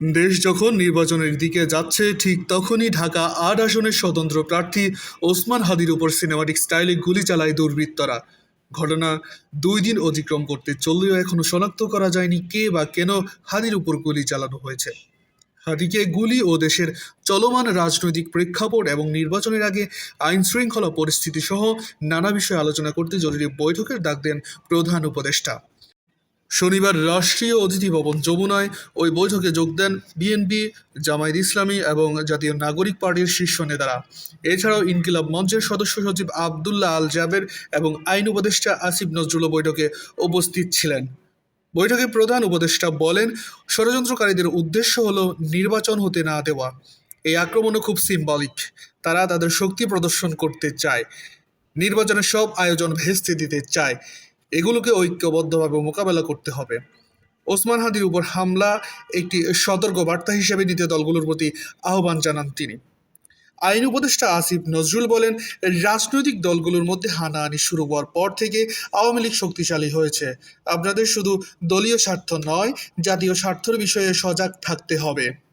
দেশ যখন নির্বাচনের দিকে যাচ্ছে, ঠিক তখনই ঢাকা আট আসনের স্বতন্ত্র প্রার্থী ওসমান হাদির উপর সিনেমাটিক স্টাইলে গুলি চালায় দুর্বৃত্তরা। ঘটনা দুই দিন অতিক্রম করতে চললেও এখনও শনাক্ত করা যায়নি কে বা কেন হাদির উপর গুলি চালানো হয়েছে। হাদিকে গুলি ও দেশের চলমান রাজনৈতিক প্রেক্ষাপট এবং নির্বাচনের আগে আইন শৃঙ্খলা পরিস্থিতি সহ নানা বিষয়ে আলোচনা করতে জরুরি বৈঠকের ডাক দেন প্রধান উপদেষ্টা। শনিবার রাষ্ট্রীয় অতিথি ভবন যমুনায় ওই বৈঠকে যোগ দেন বিএনপি, জামায়াত ইসলামী এবং জাতীয় নাগরিক পার্টির শীর্ষ নেতারা। এছাড়াও ইনকিলাব মঞ্চের সদস্য সচিব আবদুল্লাহ আল জাবের এবং আইন উপদেষ্টা আসিফ নজরুলও বৈঠকে উপস্থিত ছিলেন। বৈঠকে প্রধান উপদেষ্টা বলেন, ষড়যন্ত্রকারীদের উদ্দেশ্য হলো নির্বাচন হতে না দেওয়া। এই আক্রমণও খুব সিম্বলিক তারা তাদের শক্তি প্রদর্শন করতে চায়। নির্বাচনের সব আয়োজন ভেস্তে দিতে চায়। এগুলোকে ঐক্যবদ্ধভাবে মোকাবেলা করতে হবে। ওসমান হাদির উপর হামলা একটি সতর্ক বার্তা হিসেবে নিতে দলগুলোর প্রতি আহ্বান জানান তিনি। আইন উপদেষ্টা আসিফ নজরুল বলেন, রাজনৈতিক দলগুলোর মধ্যে হানাহানি শুরু হওয়ার পর থেকে আওয়ামী লীগ শক্তিশালী হয়েছে। আপনাদের শুধু দলীয় স্বার্থ নয়, জাতীয় স্বার্থের বিষয়ে সজাগ থাকতে হবে।